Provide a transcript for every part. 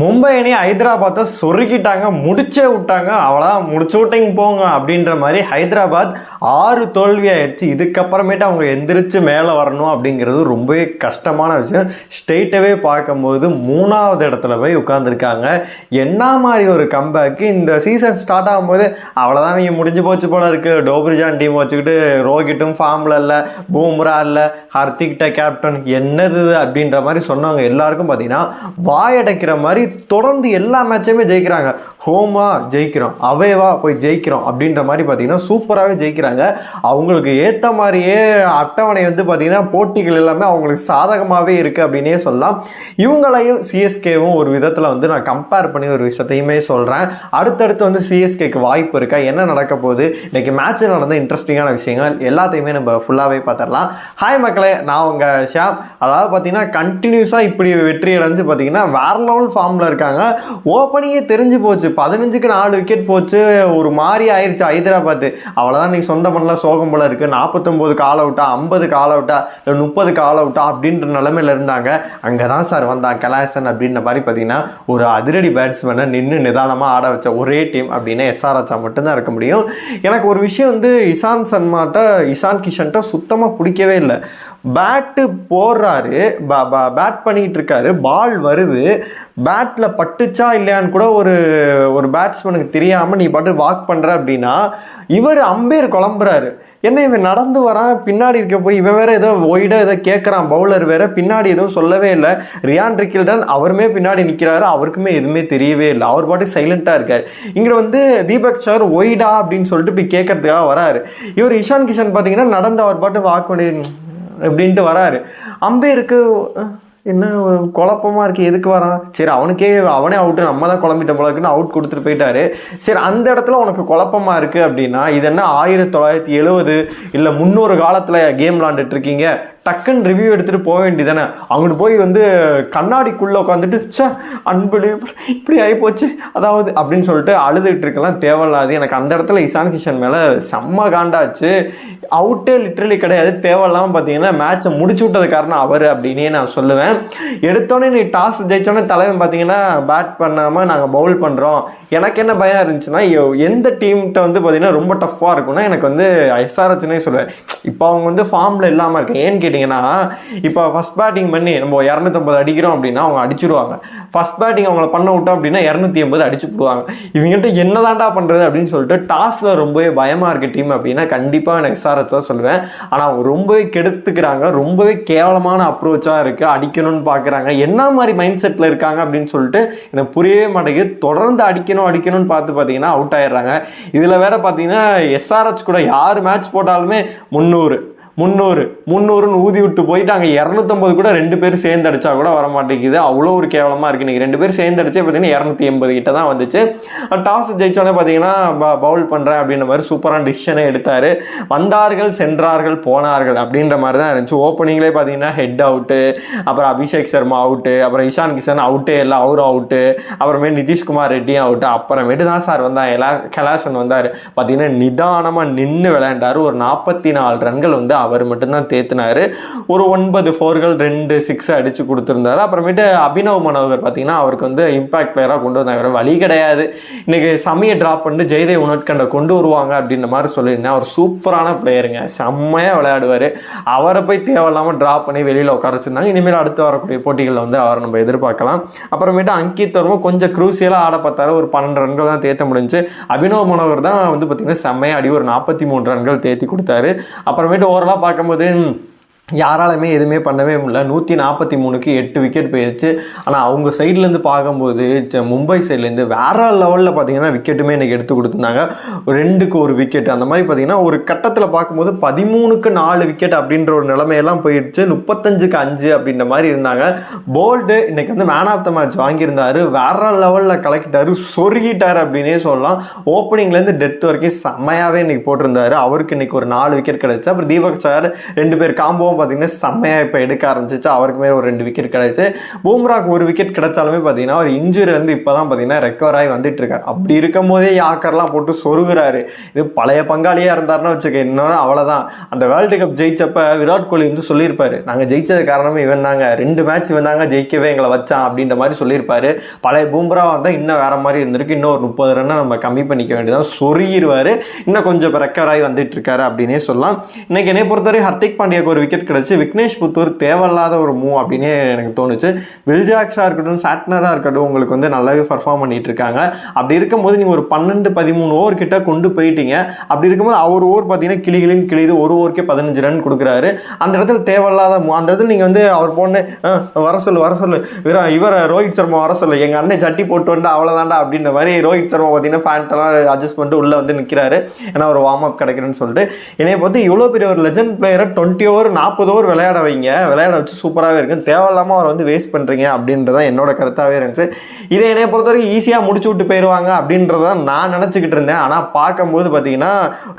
மும்பை அணி ஹைதராபாத்தை சொருக்கிட்டாங்க முடிச்சே விட்டாங்க. அவ்வளோதான் முடிச்சு விட்டீங்க போங்க அப்படின்ற மாதிரி ஹைதராபாத் ஆறு தோல்வி ஆயிடுச்சு இதுக்கப்புறமேட்டு அவங்க எந்திரிச்சு மேலே வரணும் அப்படிங்கிறது ரொம்பவே கஷ்டமான விஷயம். ஸ்ட்ரெயிட்டாகவே பார்க்கும்போது மூணாவது இடத்துல போய் உட்காந்துருக்காங்க என்ன மாதிரி ஒரு கம்பேக்கு இந்த சீசன் ஸ்டார்ட் ஆகும்போது அவ்வளோதான் இவங்க முடிஞ்சு போச்சு போல இருக்குது டோப்ரிஜான் டீம் வச்சுக்கிட்டு ரோஹிட்டும் ஃபார்மில் இல்லை பூம்ரா இல்லை ஹர்திக்ட கேப்டன் என்னது அப்படின்ற மாதிரி சொன்னவங்க எல்லாருக்கும் பார்த்தீங்கன்னா வாயடைக்கிற மாதிரி தொடர்ந்து எல்லா மேட்சுமே ஜெயிக்கிறாங்க. ஹோமா ஜெயிக்கிறோம் அவேவா போய் ஜெயிக்கிறோம் அப்படின்ற மாதிரி பார்த்தீங்கன்னா சூப்பராகவே ஜெயிக்கிறாங்க. அவங்களுக்கு ஏற்ற மாதிரியே அட்டவணை வந்து பார்த்தீங்கன்னா போட்டிகள் எல்லாமே அவங்களுக்கு சாதகமாகவே இருக்குது அப்படின்னே சொல்லலாம். இவங்களையும் சிஎஸ்கேவும் ஒரு விதத்தில் வந்து நான் கம்பேர் பண்ணி ஒரு விஷயத்தையுமே சொல்கிறேன் அடுத்தடுத்து வந்து சிஎஸ்கேக்கு வாய்ப்பு இருக்கா? என்ன நடக்க போகுது? இன்றைக்கி மேட்ச்சில் நடந்த இன்ட்ரெஸ்டிங்கான விஷயங்கள் எல்லாத்தையுமே நம்ம ஃபுல்லாகவே பார்த்துடலாம். ஹாய் மக்களே நான் உங்கள் ஷியாம். அதாவது பார்த்தீங்கன்னா கண்டினியூஸாக இப்படி வெற்றி அடைஞ்சு பார்த்தீங்கன்னா வேற லெவல் ஃபார்ம் ஃபார்மில் இருக்காங்க. ஓப்பனிங்கே தெரிஞ்சு போச்சு. பதினஞ்சுக்கு நாலு விக்கெட் போச்சு. ஒரு மாதிரி ஆயிடுச்சு ஹைதராபாத். அவ்வளோதான் நீ சொந்த பண்ணல சோகம் போல இருக்குது நாற்பத்தொம்போது கால் அவுட்டா ஐம்பது கால் அவுட்டா இல்லை முப்பது கால் அவுட்டா அப்படின்ற நிலமையில இருந்தாங்க. அங்கே தான் சார் வந்தான். கலாசன் அப்படின்ற மாதிரி பார்த்தீங்கன்னா ஒரு அதிரடி பேட்ஸ்மேனை நின்று நிதானமாக ஆட வச்ச ஒரே டீம் அப்படின்னா எஸ்ஆர்ஹெச்சா மட்டும்தான் இருக்க முடியும். எனக்கு ஒரு விஷயம் வந்து இசான் சன்மாட்ட இசான் கிஷன்ட்ட சுத்தமாக பிடிக்கவே இல்லை. பேட்டு போடுறாரு. பேட் பண்ணிக்கிட்டு இருக்காரு பால் வருது. பேட்டில் பட்டுச்சா இல்லையான்னு கூட ஒரு ஒரு பேட்ஸ்மேனுக்கு தெரியாமல் நீ பாட்டு வாக் பண்ணுற அப்படின்னா இவர் அம்பேர் குழம்புறாரு. என்ன இவன் நடந்து வரான் பின்னாடி இருக்க போய் இவன் வேற ஏதோ ஒய்டாக ஏதோ கேட்குறான் பவுலர் வேற பின்னாடி எதுவும் சொல்லவே இல்லை. ரியான் ரிக்கில்டன் அவருமே பின்னாடி நிற்கிறாரு அவருக்குமே எதுவுமே தெரியவே இல்லை. அவர் பாட்டு சைலண்ட்டாக இருக்கார். இங்கே வந்து தீபக் சார் ஒய்டா அப்படின்னு சொல்லிட்டு போய் கேட்கறதுக்காக வராரு. இவர் இஷான் கிஷன் பார்த்தீங்கன்னா நடந்து அவர் பாட்டு வாக்கு அப்படின்ட்டு வராரு. அம்பேருக்கு என்ன குழப்பமாக இருக்குது எதுக்கு வரான்? சரி அவனுக்கே அவனே அவுட்டு நம்ம தான் குழம்பிட்ட போல இருக்குன்னு அவுட் கொடுத்துட்டு போயிட்டாரு. சரி அந்த இடத்துல உனக்கு குழப்பமா இருக்குது அப்படின்னா இது என்ன ஆயிரத்தி தொள்ளாயிரத்தி எழுபது இல்லை முந்நூறு காலத்தில் கேம் விளாண்டுட்டு இருக்கீங்க? டக்குன்னு ரிவ்யூ எடுத்துகிட்டு போக வேண்டியதானே அவங்கள்ட்ட போய் வந்து கண்ணாடிக்குள்ளே உட்காந்துட்டு சே அன்பு இப்படி ஆகிப்போச்சு அதாவது அப்படின்னு சொல்லிட்டு அழுதுகிட்டு இருக்கலாம். தேவையில்லாது. எனக்கு அந்த இடத்துல இசான் கிஷன் மேலே செம்ம காண்டாச்சு. அவுட்டே லிட்ரலி கிடையாது. தேவையில்லாமல் பார்த்தீங்கன்னா மேட்சை முடிச்சு விட்டது காரணம் அவர் அப்படின்னே நான் சொல்லுவேன். எடுத்தோடனே நீ டாஸ் ஜெயித்தோடனே தலைவன் பார்த்தீங்கன்னா பேட் பண்ணாமல் நாங்கள் பவுல் பண்ணுறோம் எனக்கு என்ன பயம் இருந்துச்சுன்னா எந்த டீம்கிட்ட வந்து பார்த்தீங்கன்னா ரொம்ப டஃப்பாக இருக்கும்னா எனக்கு வந்து எஸ்ஆர்ஹெச்னே சொல்லுவேன். இப்போ அவங்க வந்து ஃபார்மில் இல்லாமல் இருக்கேன் ஏன்னு கேட்டிங்கன்னா இப்போ ஃபஸ்ட் பேட்டிங் பண்ணி நம்ம இரநூத்தம்பது அடிக்கிறோம் அப்படின்னா அவங்க அடிச்சிருவாங்க. ஃபஸ்ட் பேட்டிங் அவங்கள பண்ண விட்டோம் அப்படின்னா இரநூத்தி எண்பது அடிச்சு போடுவாங்க. இவங்ககிட்ட என்னதான்டா பண்ணுறது அப்படின்னு சொல்லிட்டு டாஸில் ரொம்பவே பயமாக இருக்க டீம் அப்படின்னா கண்டிப்பாக எனக்கு எஸ்ஆர்ஹெச் தான் சொல்லுவேன். ஆனால் அவங்க ரொம்பவே கெடுத்துக்கிறாங்க. ரொம்பவே கேவலமான அப்ரோச்சாக இருக்குது அடிக்கணும்னு பார்க்குறாங்க என்ன மாதிரி மைண்ட் செட்டில் இருக்காங்க அப்படின்னு சொல்லிட்டு எனக்கு புரியவே மாட்டேங்குது. தொடர்ந்து அடிக்கணும் அடிக்கணும்னு பார்த்து பார்த்தீங்கன்னா அவுட் ஆயிடுறாங்க. இதில் வேற பார்த்தீங்கன்னா எஸ்ஆர்ஹெச் கூட யார் மேட்ச் போட்டாலுமே முந்நூறு. முந்நூறு. முந்நூறுன்னு ஊதி விட்டு போயிட்டாங்க இரநூத்தம்பது கூட ரெண்டு பேர் சேர்ந்து அடித்தா கூட வர மாட்டேங்குது அவ்வளோ ஒரு கேவலமாக இருக்குது இன்றைக்கி ரெண்டு பேர் சேர்ந்து அடிச்சே பார்த்தீங்கன்னா இரநூத்தி எண்பது கிட்ட தான் வந்துச்சு. டாஸ் ஜெயிச்சோடனே பார்த்தீங்கன்னா பவுல் பண்ணுறேன் அப்படின்ற மாதிரி சூப்பரான டிசிஷனை எடுத்தார். வந்தார்கள் சென்றார்கள் போனார்கள் அப்படின்ற மாதிரி தான் இருந்துச்சு. ஓப்பனிங்லேயே பார்த்தீங்கன்னா ஹெட் அவுட்டு அப்புறம் அபிஷேக் சர்மா அவுட்டு அப்புறம் இஷான் கிஷன் அவுட்டே இல்லை அவரும் அவுட்டு அப்புறமே நிதிஷ்குமார் ரெட்டியும் அவுட்டு அப்புறமேட்டு தான் சார் வந்தாங்க எல்லா கலாசன் வந்தார். பார்த்தீங்கன்னா நிதானமாக நின்று விளையாண்டார். ஒரு நாற்பத்தி நாலு ரன்கள் வந்து அவர் மட்டும்தான் தேத்துனாரு. ஒரு ஒன்பது ஃபோர்கள் ரெண்டு சிக்ஸ் அடிச்சு கொடுத்துருந்தாரு. அப்புறமேட்டு அபினவ் மனோகர் பார்த்தீங்கன்னா அவருக்கு வந்து இம்பாக்ட் பிளேயராக கொண்டு வந்தாங்க. வழி கிடையாது. இன்னைக்கு சமியை ட்ராப் பண்ணிட்டு ஜெயதேவ் உணர்கண்டை கொண்டு வருவாங்க அப்படின்ற மாதிரி சொல்லியிருந்தேன். அவர் சூப்பரான பிளேயருங்க செம்மையாக விளையாடுவார். அவரை போய் தேவையில்லாமல் ட்ராப் பண்ணி வெளியில் உட்கார வச்சுருந்தாங்க. இனிமேல் அடுத்து வரக்கூடிய போட்டிகளில் வந்து அவரை நம்ம எதிர்பார்க்கலாம். அப்புறமேட்டு அங்கித் வர்மா கொஞ்சம் க்ரூசியலாக ஆட பார்த்தாரு. ஒரு பன்னெண்டு ரன்கள் தான் தேத்த முடிஞ்சு. அபினவ் மனோகர் தான் வந்து பார்த்தீங்கன்னா செம்மையாக அடி ஒரு நாற்பத்தி மூணு ரன்கள் தேத்தி கொடுத்தாரு. அப்புறமேட்டு ஓவரலாக பார்க்கும்போது யாராலுமே எதுவுமே பண்ணவே முடியல. நூற்றி நாற்பத்தி மூணுக்கு எட்டு விக்கெட் போயிடுச்சு ஆனால் அவங்க சைட்லேருந்து பார்க்கும்போது மும்பை சைட்லேருந்து வேற லெவலில் பார்த்தீங்கன்னா விக்கெட்டுமே எனக்கு எடுத்து கொடுத்துருந்தாங்க. ரெண்டுக்கு ஒரு விக்கெட் அந்த மாதிரி பார்த்தீங்கன்னா ஒரு கட்டத்தில் பார்க்கும்போது பதிமூணுக்கு நாலு விக்கெட் அப்படின்ற ஒரு நிலைமையெல்லாம் போயிடுச்சு முப்பத்தஞ்சுக்கு அஞ்சு அப்படின்ற மாதிரி இருந்தாங்க. போல்டு இன்றைக்கி வந்து மேன் ஆஃப் த மேட்ச் வாங்கியிருந்தாரு. வேற லெவலில் கலக்கிட்டார். சொருகிட்டார் அப்படின்னே சொல்லலாம். ஓப்பனிங்லேருந்து டெத் வரைக்கும் செம்மையாகவே இன்றைக்கி போட்டிருந்தாரு. அவருக்கு இன்றைக்கி ஒரு நாலு விக்கெட் கிடச்சி. அப்புறம் தீபக் சார் ரெண்டு பேர் காம்போ பார்த்தீங்கன்னா செம்மையாக இப்போ எடுக்க ஆரம்பிச்சிச்சு. அவருக்குமே ஒரு ரெண்டு விக்கெட் கிடச்சி. பூம்ராக்கு ஒரு விக்கெட் கிடைச்சாலுமே பார்த்தீங்கன்னா அவர் இன்ஜுரி வந்து இப்போ தான் பார்த்தீங்கன்னா ரெக்கவர் ஆகி வந்துட்டு இருக்காரு. அப்படி இருக்கும் போதே யாக்கர்லாம் போட்டு சொருகிறாரு. இது பழைய பங்காளியாக இருந்தாருன்னா வச்சுக்க இன்னொரு அவ்வளோதான் அந்த வேர்ல்டு கப் ஜெயிச்சப்ப விராட் கோலி வந்து சொல்லியிருப்பாரு. நாங்கள் ஜெயிச்சது காரணமே இவன் தாங்க. ரெண்டு மேட்ச் இவன் தாங்க ஜெயிக்கவே எங்களை வச்சான் அப்படின்ற மாதிரி சொல்லியிருப்பாரு. பழைய பூம்ரா வந்தால் இன்னும் வேற மாதிரி இருந்திருக்கு. இன்னும் ஒரு முப்பது ரன்னை நம்ம கம்மி பண்ணிக்க வேண்டியதான். சொருகிடுவார் இன்னும் கொஞ்சம் ரெக்கவர் ஆகி வந்துட்டு இருக்காரு அப்படின்னே சொல்லலாம். இன்னைக்கு என்னை பொறுத்தவரை ஹர்திக் பாண்டியாக்கு ஒரு விக்கெட் கிடச்சி விக்னேஷ் புத்தூர் தேவையில்லாத ஒரு மூவ் அப்படின்னே எனக்கு தோணுச்சு. வில்ஜாக்ஸாக இருக்கட்டும் சாட்னராக இருக்கட்டும் உங்களுக்கு வந்து நல்லாவே பர்ஃபார்ம் பண்ணிட்டு இருக்காங்க. அப்படி இருக்கும்போது நீங்கள் ஒரு பன்னெண்டு பதிமூணு ஓவர் கிட்ட கொண்டு போயிட்டீங்க. அப்படி இருக்கும்போது அவர் ஓவர் பார்த்தீங்கன்னா கிளிகளின் கிளிது ஒரு ஓவருக்கே பதினஞ்சு ரன் கொடுக்குறாரு. அந்த இடத்துல தேவையில்லாத மூ அந்த இடத்துல நீங்கள் வந்து அவர் போன வர சொல்லு வர சொல்லு. இவர ரோஹித் சர்மா வர சொல்லு. எங்கள் அண்ணன் சட்டி போட்டு வந்து அவ்வளோதாண்டா அப்படின்ற மாதிரி ரோஹித் சர்மா பார்த்தீங்கன்னா பேண்ட்டெல்லாம் அட்ஜஸ்ட் பண்ணிட்டு உள்ளே வந்து நிற்கிறாரு ஏன்னா ஒரு வார்ம் அப் கிடைக்கிறேன்னு சொல்லிட்டு. என்னை பார்த்து இவ்வளோ பெரிய ஒரு லெஜண்ட் பிளேயரை டுவெண்ட்டி ஓவர் நாற்பது ஓவர் விளையாட வைங்க. விளையாட வச்சு சூப்பராகவே இருக்கும் தேவையில்லாமல் அவரை வந்து வேஸ்ட் பண்ணுறீங்க அப்படின்றதான் என்னோட கருத்தாகவே இருந்துச்சு. இதை என்னையை பொறுத்த வரைக்கும் ஈஸியாக முடிச்சு விட்டு போயிடுவாங்க அப்படின்றத நான் நினச்சிக்கிட்டு இருந்தேன். ஆனால் பார்க்கும்போது பார்த்தீங்கன்னா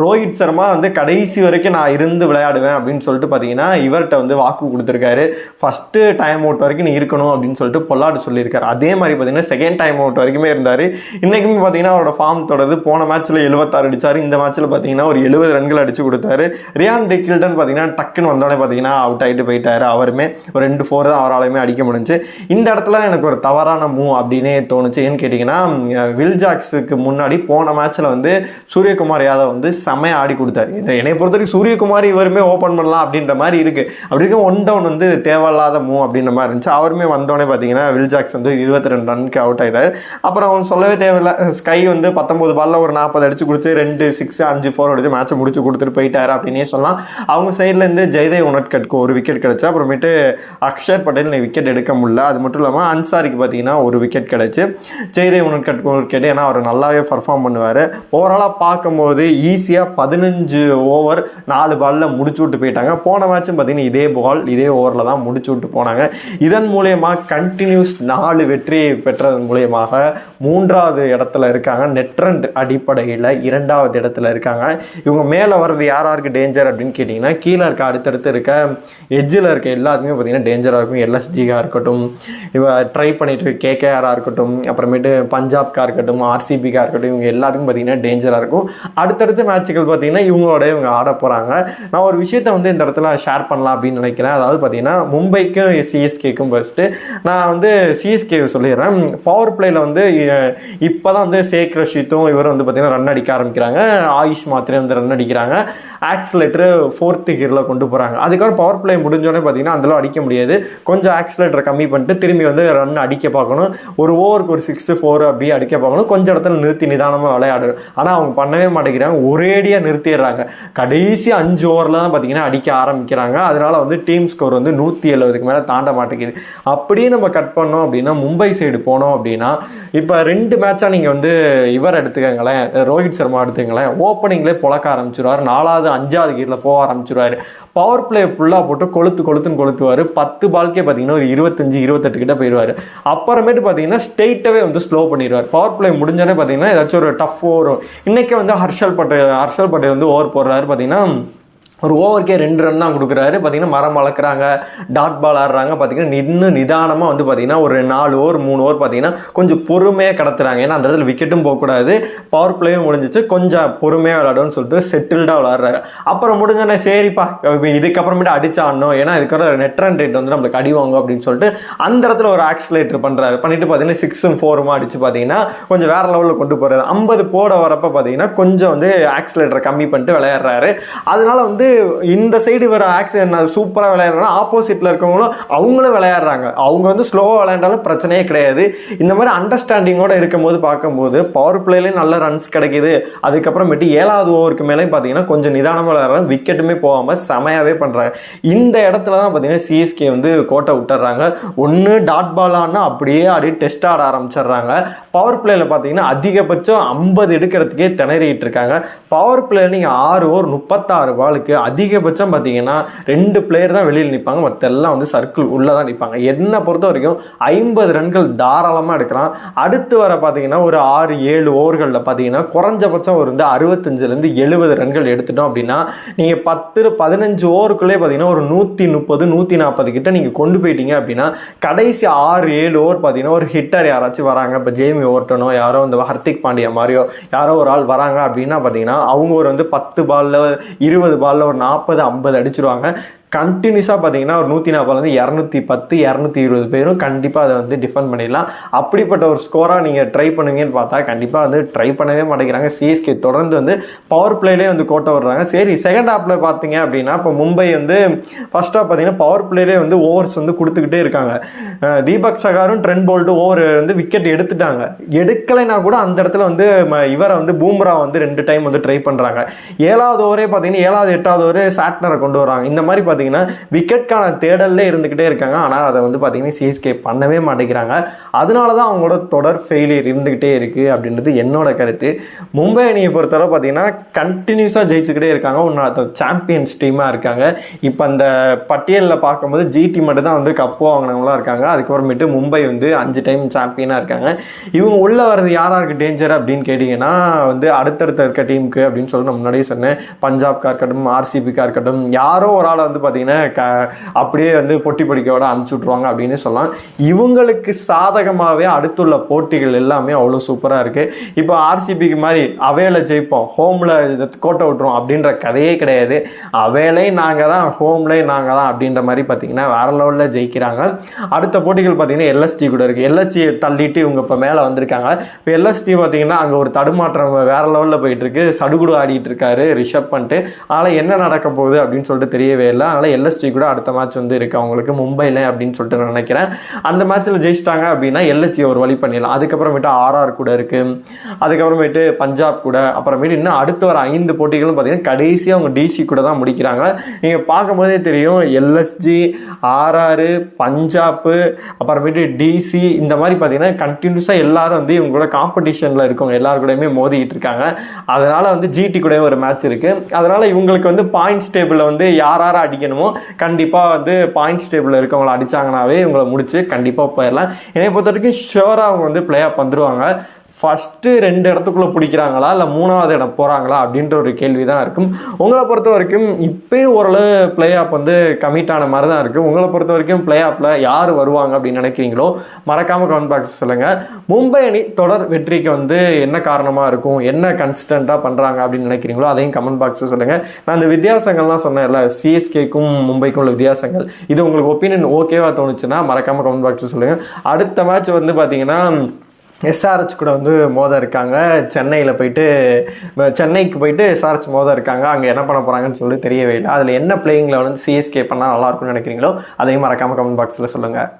ரோஹித் சர்மா வந்து கடைசி வரைக்கும் நான் இருந்து விளையாடுவேன் அப்படின்னு சொல்லிட்டு பார்த்தீங்கன்னா இவர்கிட்ட வந்து வாக்கு கொடுத்துருக்காரு. ஃபஸ்ட்டு டைம் அவுட் வரைக்கும் நீ இருக்கணும் அப்படின்னு சொல்லிட்டு பொல்லாடு சொல்லியிருக்காரு. அதே மாதிரி பார்த்தீங்கன்னா செகண்ட் டைம் அவுட் வரைக்குமே இருந்தார். இன்றைக்குமே பார்த்தீங்கன்னா அவரோட ஃபார்ம் தொடருது. போன மேட்ச்சில் எழுபத்தாறு அடிச்சார். இந்த மேட்ச்சில் பார்த்தீங்கன்னா ஒரு எழுபது ரன்கள் அடிச்சு கொடுத்தாரு. ரியான் டெக்கில்டன் பார்த்தீங்கன்னா டக்குன்னு வந்தோடனே பார்த்தீங்கன்னா அவுட் ஆகிட்டு போயிட்டாரு. அவருமே ஒரு ரெண்டு ஃபோர் தான் அவராலையுமே அடிக்க முடிஞ்சு. இந்த இடத்துல எனக்கு ஒரு தவறான மூவ் அப்படின்னே தோணுச்சு. ஏன்னு கேட்டிங்கன்னா வில் ஜாக்ஸுக்கு முன்னாடி போன மேட்ச்சில் வந்து சூரியகுமார் யாதவ் வந்து செமையாக ஆடி கொடுத்தாரு. இதை என்னை பொறுத்த வரைக்கும் சூரியகுமார் இவருமே ஓப்பன் பண்ணலாம் அப்படின்ற மாதிரி இருக்குது அப்படி இருக்க ஒன் டவுன் வந்து தேவையில்லாத மூவ் அப்படின்ற மாதிரி இருந்துச்சு. அவருமே வந்தோடனே பார்த்தீங்கன்னா வில் ஜாக்ஸ் வந்து இருபத்தி ரெண்டு ரனுக்கு அவுட் ஆகிட்டார் அப்புறம் அவன் சொல்லவே தேவையில்ல ஸ்கை வந்து பத்தொம்போது பாலில் ஒரு நாற்பது அடிச்சு கொடுத்து ரெண்டு சிக்ஸ் அஞ்சு ஃபோர் அடிச்சு மேட்சை முடிச்சு கொடுத்துட்டு போயிட்டாரு அப்படின்னே சொல்லலாம். அவங்க சைட்லேருந்து இருந்து ஜெயதேவ் உனட்கட்க்கு ஒரு விக்கெட் கிடச்சா அப்புறமேட்டு அக்ஷர் பட்டேல் விக்கெட் எடுக்க முடியல. அது மட்டும் இல்லாமல் அன்சாரிக்கு பார்த்தீங்கன்னா ஒரு விக்கெட் கிடச்சி. ஜெய்தேவ் உனட்கட்க்கு ஒரு விக்கெட் ஏன்னா அவர் நல்லாவே பர்ஃபார்ம் பண்ணுவார். ஓவராலாக பார்க்கும்போது ஈஸியாக பதினஞ்சு ஓவர் நாலு பாலில் முடிச்சு விட்டு போயிட்டாங்க. போன மேட்சும் பார்த்தீங்கன்னா இதே பால் இதே ஓவரில் தான் முடிச்சு விட்டு போனாங்க. இதன் மூலயமா கண்டினியூஸ் நாலு வெற்றி பெற்றதன் மூலயமாக மூன்றாவது இடத்துல இருக்காங்க. நெட்ரண்ட் அடிப்படையில் இரண்டாவது இடத்துல இருக்காங்க. இவங்க மேலே வர்றது யார் யாருக்கு டேஞ்சர் அப்படின்னு கேட்டிங்கன்னா கீழே இருக்க அடுத்தடுத்து இருக்க இருக்க எஜ்ஜில் இருக்க எல்லாத்துக்குமே பார்த்தீங்கன்னா டேஞ்சராக இருக்கும். எல்எஸ்ஜியாக இருக்கட்டும் இவ ட்ரை பண்ணிட்டு கேகேஆராக இருக்கட்டும் அப்புறமேட்டு பஞ்சாப்காக இருக்கட்டும் ஆர்சிபிக்காக இருக்கட்டும் இவங்க எல்லாத்துக்கும் பார்த்தீங்கன்னா டேஞ்சராக இருக்கும். அடுத்தடுத்த மேட்சுகள் பார்த்தீங்கன்னா இவங்களோட இவங்க ஆட போகிறாங்க நான் ஒரு விஷயத்தை வந்து இந்த இடத்துல ஷேர் பண்ணலாம் அப்படின்னு நினைக்கிறேன். அதாவது பார்த்தீங்கன்னா மும்பைக்கும் சிஎஸ்கேக்கும் ஃபஸ்ட்டு நான் வந்து சிஎஸ்கே சொல்லிடுறேன். பவர் பிளேயில் வந்து இப்போ தான் வந்து சேக் ரஷீத்தும் இவரும் வந்து பார்த்தீங்கன்னா ரன் அடிக்க ஆரம்பிக்கிறாங்க. ஆயுஷ் மாத்திரை வந்து ரன் அடிக்கிறாங்க. ஆக்சிலேட்டரு ஃபோர்த்து கியரில் கொண்டு போகிறாங்க அதுக்கப்புறம் பவர் பிளே முடிஞ்சோடனே பார்த்தீங்கன்னா அந்தளவு அடிக்க முடியாது. கொஞ்சம் ஆக்சிலேட்டரை கம்மி பண்ணிட்டு திரும்பி வந்து ரன் அடிக்க பார்க்கணும். ஒரு ஓவருக்கு ஒரு சிக்ஸ் ஃபோர் அப்படியே அடிக்க பார்க்கணும். கொஞ்சம் இடத்துல நிறுத்தி நிதானமாக விளையாடணும். ஆனால் அவங்க பண்ணவே மாட்டேங்கிறாங்க. ஒரேடியாக நிறுத்திடுறாங்க. கடைசி அஞ்சு ஓவரில் தான் பார்த்தீங்கன்னா அடிக்க ஆரம்பிக்கிறாங்க. அதனால் வந்து டீம் ஸ்கோர் வந்து நூற்றி எழுபதுக்கு மேலே தாண்ட மாட்டேங்குது. அப்படியே நம்ம கட் பண்ணோம் அப்படின்னா மும்பை சைடு போனோம் அப்படின்னா இப்போ ரெண்டு மேட்சாக நீங்கள் வந்து இவர் எடுத்துக்கங்களேன். ரோஹித் சர்மா எடுத்துக்கங்களேன். ஓப்பனிங்லேயே புழக்க ஆரம்பிச்சிருவார். நாலாவது அஞ்சாவது கீரில் போக ஆரம்பிச்சிருவார். பவர் பிளே ஃபுல்லாக போட்டு கொளுத்து கொளுத்துன்னு கொளுத்துவார். பத்து பால்க்கே பார்த்தீங்கன்னா ஒரு இருபத்தஞ்சு இருபத்தெட்டு கிட்ட போயிடுவார் அப்புறமேட்டு பார்த்தீங்கன்னா ஸ்ட்ரெயிட்டாகவே வந்து ஸ்லோ பண்ணிடுவார் பவர் பிளே முடிஞ்சோடனே பார்த்தீங்கன்னா ஏதாச்சும் ஒரு டஃப் வரும் இன்றைக்கே வந்து ஹர்ஷல் பட்டேல் ஹர்ஷல் பட்டேல் வந்து ஓவர் போடுறாரு பார்த்தீங்கன்னா ஒரு ஓவருக்கே ரெண்டு ரன் தான் கொடுக்குறாரு. பார்த்தீங்கன்னா மரம் வளர்க்குறாங்க டாட் பால் ஆடுறாங்க. பார்த்தீங்கன்னா நின்று நிதானமாக வந்து பார்த்தீங்கன்னா ஒரு நாலு ஓவர் மூணு ஓவர் பார்த்தீங்கன்னா கொஞ்சம் பொறுமையாக கடத்துறாங்க. ஏன்னா அந்த இடத்துல விக்கெட்டும் போகக்கூடாது. பவர் பிளேயும் முடிஞ்சிச்சு. கொஞ்சம் பொறுமையாக விளாடணும்னு சொல்லிட்டு செட்டில்டாக விளாட்றாரு அப்புறம் முடிஞ்சோடனே சரிப்பா இப்போ இதுக்கப்புறமேட்டு அடிச்சாடணும் ஏன்னா இதுக்கப்புறம் நெட் ரன் ரேட் வந்து நம்மளுக்கு அடி வாங்கும் அப்படின்னு சொல்லிட்டு அந்த இடத்துல ஒரு ஆக்சிலேட்டர் பண்ணுறாரு பண்ணிட்டு பார்த்தீங்கன்னா சிக்ஸும் ஃபோருமா அடிச்சு பார்த்தீங்கன்னா கொஞ்சம் வேற லெவலில் கொண்டு போகிறாரு ஐம்பது போட வரப்போ பார்த்தீங்கன்னா கொஞ்சம் வந்து ஆக்சிலேட்டரை கம்மி பண்ணிட்டு விளையாடுறாரு. அதனால் வந்து இந்த சைடு வர ஆக்சிடென்ட் சூப்பராக விளையாடுறாங்க ஆப்போசிட்டில் இருக்கவங்களும் அவங்களும் விளையாடுறாங்க. அவங்க வந்து ஸ்லோவாக விளையாண்டாலும் பிரச்சனையே கிடையாது. இந்த மாதிரி அண்டர்ஸ்டாண்டிங்கோட இருக்கும்போது பார்க்கும்போது பவர் பிளேலேயும் நல்ல ரன்ஸ் கிடைக்குது. அதுக்கப்புறமேட்டு ஏழாவது ஓவருக்கு மேலேயும் பார்த்தீங்கன்னா கொஞ்சம் நிதானமாக விளையாடுறாங்க. விக்கெட்டுமே போகாமல் செமையாகவே பண்ணுறாங்க இந்த இடத்துல தான் பார்த்தீங்கன்னா சிஎஸ்கே வந்து கோட்டை விட்டுறாங்க. ஒன்று டாட் பால் அப்படியே ஆடி டெஸ்ட் ஆட ஆரம்பிச்சிடுறாங்க. பவர் பிளேயில் பார்த்தீங்கன்னா அதிகபட்சம் ஐம்பது எடுக்கிறதுக்கே திணறிட்டு இருக்காங்க. பவர் பிளே நீங்கள் ஆறு ஓவர் முப்பத்தாறு பாலுக்கு அதிகபட்சம் பார்த்தீங்கன்னா ரெண்டு பிளேயர் தான் வெளியில் நிற்பாங்க மற்ற எல்லாம் வந்து சர்க்கிள் உள்ளே தான் நிற்பாங்க என்னை பொறுத்த வரைக்கும் ஐம்பது ரன்கள் தாராளமாக எடுக்கிறான் அடுத்து வர பார்த்தீங்கன்னா ஒரு ஆறு ஏழு ஓவர்களில் பார்த்தீங்கன்னா குறைஞ்சபட்சம் ஒரு வந்து அறுபத்தஞ்சிலேருந்து எழுபது ரன்கள் எடுத்துட்டோம் அப்படின்னா நீங்கள் பத்து பதினஞ்சு ஓவருக்குள்ளே பார்த்தீங்கன்னா ஒரு நூற்றி முப்பது நூற்றி நாற்பது கிட்ட நீங்கள் கொண்டு போயிட்டீங்க அப்படின்னா கடைசி ஆறு ஏழு ஓவர் பார்த்தீங்கன்னா ஒரு ஹிட்டர் யாராச்சும் வராங்க. இப்போ ஜேமி ஓர்டனோ யாரோ இந்த ஹர்திக் பாண்டியா மாதிரியோ யாரோ ஒரு ஆள் வராங்க அப்படின்னா பார்த்தீங்கன்னா அவங்க ஒரு வந்து பத்து பாலில் இருபது பாலில் ஒரு நாற்பது ஐம்பது அடிச்சிருவாங்க. கண்டினியூஸாக பார்த்தீங்கன்னா ஒரு நூற்றி நாற்பதுலேருந்து இரநூத்தி பத்து இரநூத்தி இருபது பேரும் கண்டிப்பாக அதை வந்து டிஃபெண்ட் பண்ணிடலாம். அப்படிப்பட்ட ஒரு ஸ்கோராக நீங்கள் ட்ரை பண்ணுவீங்கன்னு பார்த்தா கண்டிப்பாக வந்து ட்ரை பண்ணவே மாட்டேங்கிறாங்க. சிஎஸ்கே தொடர்ந்து வந்து பவர் பிளேலே வந்து கோட்டை விடுறாங்க. சரி செகண்ட் ஹாப்பில் பார்த்தீங்க அப்படின்னா இப்போ மும்பை வந்து ஃபர்ஸ்ட் ஹாப் பார்த்தீங்கன்னா பவர் பிளேலே வந்து ஓவர்ஸ் வந்து கொடுத்துக்கிட்டே இருக்காங்க. தீபக் சகாரும் ட்ரெண்ட் போல்ட்டு ஓவர் வந்து விக்கெட் எடுத்துட்டாங்க. எடுக்கலைன்னா கூட அந்த இடத்துல வந்து ம- இவரை வந்து பூம்ரா வந்து ரெண்டு டைம் வந்து ட்ரை பண்ணுறாங்க ஏழாவது ஓவரே பார்த்தீங்கன்னா ஏழாவது எட்டாவது ஓவரே சாட்னரை கொண்டு வராங்க. இந்த மாதிரி பார்த்தீங்கன்னா பார்த்தீங்கன்னா விக்கெட்கான தேடல்லே இருந்துக்கிட்டே இருக்காங்க. ஆனால் அதை வந்து பார்த்தீங்கன்னா சிஎஸ்கே பண்ணவே மாட்டேங்கிறாங்க. அதனால தான் அவங்களோட தொடர் ஃபெயிலியர் இருந்துக்கிட்டே இருக்குது அப்படின்றது என்னோட கருத்து. மும்பை அணியை பொறுத்தவரை பார்த்தீங்கன்னா கண்டினியூஸாக ஜெயிச்சுக்கிட்டே இருக்காங்க. ஒன்று சாம்பியன்ஸ் டீமாக இருக்காங்க. இப்போ அந்த பட்டியலில் பார்க்கும்போது ஜிடி மட்டும் தான் வந்து கப்பு வாங்கினவங்களா இருக்காங்க. அதுக்கப்புறமேட்டு மும்பை வந்து அஞ்சு டைம் சாம்பியனாக இருக்காங்க. இவங்க உள்ளே வர்றது யாராருக்கு டேஞ்சர் அப்படின்னு கேட்டிங்கன்னா வந்து அடுத்தடுத்த இருக்க டீமுக்கு அப்படின்னு சொல்லி நான் முன்னாடியே சொன்னேன். பஞ்சாப்காக இருக்கட்டும் ஆர்சிபிக்காக இருக்கட்டும் யாரோ ஒரு ஆளை வந்து பார்த்தீங்கன்னா க அப்படியே வந்து பொட்டி படிக்கையோட அனுப்பிச்சி விட்ருவாங்க அப்படின்னு சொல்லலாம். இவங்களுக்கு சாதகமாகவே அடுத்துள்ள போட்டிகள் எல்லாமே அவ்வளோ சூப்பராக இருக்குது இப்போ ஆர்சிபிக்கு மாதிரி அவையில் ஜெயிப்போம் ஹோமில் கோட்டை விட்டுரும் அப்படின்ற கதையே கிடையாது. அவையிலே நாங்கள் தான் ஹோம்லேயே நாங்கள் தான் அப்படின்ற மாதிரி பார்த்தீங்கன்னா வேற லெவலில் ஜெயிக்கிறாங்க. அடுத்த போட்டிகள் பார்த்தீங்கன்னா எல்எஸ்டி கூட இருக்குது எல்எஸ்டி தள்ளிட்டு இவங்க இப்போ மேலே வந்திருக்காங்க. இப்போ எல்எஸ்டி பார்த்தீங்கன்னா அங்கே ஒரு தடுமாற்றம் வேறு லெவலில் போயிட்டுருக்கு சடுகுடு ஆடிட்டு இருக்காரு ரிஷப் பண்ணிட்டு அதனால் என்ன நடக்க போகுது அப்படின்னு சொல்லிட்டு தெரியவே இல்லை. அதனால் எல்எஸ்டி கூட அடுத்த மேட்ச் வந்து இருக்கு. அவங்களுக்கு மும்பையில் அப்படின்னு சொல்லிட்டு நான் நினைக்கிறேன். அந்த மேட்ச்சில் ஜெயிச்சிட்டாங்க அப்படின்னா எல்எஸ்டி ஒரு வழி பண்ணிடலாம். அதுக்கப்புறமேட்டு ஆர்ஆர் கூட இருக்கு. அதுக்கப்புறமேட்டு பஞ்சாப் கூட. அப்புறமேட்டு இன்னும் அடுத்து வர ஐந்து போட்டிகளும் பார்த்தீங்கன்னா கடைசியாக அவங்க டிசி கூட தான் முடிக்கிறாங்க. நீங்கள் பார்க்கும்போதே தெரியும். எல்எஸ்ஜி ஆர்ஆர் பஞ்சாப்பு அப்புறமேட்டு டிசி இந்த மாதிரி பார்த்தீங்கன்னா கண்டினியூஸாக எல்லாரும் வந்து இவங்களோட காம்படிஷனில் இருக்கவங்க எல்லாரு கூடயுமே மோதிக்கிட்டு இருக்காங்க. அதனால் வந்து ஜிடி கூட ஒரு மேட்ச் இருக்குது அதனால் இவங்களுக்கு வந்து பாயிண்ட்ஸ் டேபிளில் வந்து யார் யாரை அடிக்கணும்? கண்டிப்பாக வந்து பாயிண்ட்ஸ் டேபிளில் இருக்கவங்கள அடிச்சாங்கனாவே இவங்களை முடிச்சு கண்டிப்பாக போயிடலாம். என்னை பொறுத்த வரைக்கும் ஷுவராக அவங்க வந்து பிளே ஆஃப் வந்துடுவாங்க ஃபஸ்ட்டு ரெண்டு இடத்துக்குள்ளே பிடிக்கிறாங்களா இல்லை மூணாவது இடம் போகிறாங்களா அப்படின்ற ஒரு கேள்வி தான் இருக்கும். உங்களை பொறுத்த வரைக்கும் இப்போயும் ஓரளவு பிளே ஆப் வந்து கமிட் ஆன மாதிரி தான் இருக்குது உங்களை பொறுத்த வரைக்கும் பிளே ஆப்பில் யார் வருவாங்க அப்படின்னு நினைக்கிறீங்களோ மறக்காமல் கமெண்ட் பாக்ஸ் சொல்லுங்கள் மும்பை அணி தொடர் வெற்றிக்கு வந்து என்ன காரணமாக இருக்கும் என்ன கன்சிஸ்டண்ட்டாக பண்ணுறாங்க அப்படின்னு நினைக்கிறீங்களோ அதையும் கமெண்ட் பாக்ஸில் சொல்லுங்கள் நான் இந்த வித்தியாசங்கள்லாம் சொன்னேன்ல சிஎஸ்கேக்கும் மும்பைக்கும் உள்ள வித்தியாசங்கள். இது உங்களுக்கு ஒப்பீனியன் ஓகேவா தோணுச்சுன்னா மறக்காமல் கமெண்ட் பாக்ஸில் சொல்லுங்கள் அடுத்த மேட்ச் வந்து பார்த்தீங்கன்னா எஸ்ஆர்ஹெச் கூட வந்து மோத இருக்காங்க. சென்னையில் போயிட்டு சென்னைக்கு போயிட்டு எஸ்ஆர்ஹெச் மோத இருக்காங்க. அங்கே என்ன பண்ண போகிறாங்கன்னு சொல்லி தெரியவே இல்லை. அதில் என்ன பிளேயிங்கில் வந்து சிஎஸ்கே பண்ணால் நல்லாயிருக்கும்னு நினைக்கிறீங்களோ அதையும் மறக்காமல் கமெண்ட் பாக்ஸில் சொல்லுங்கள்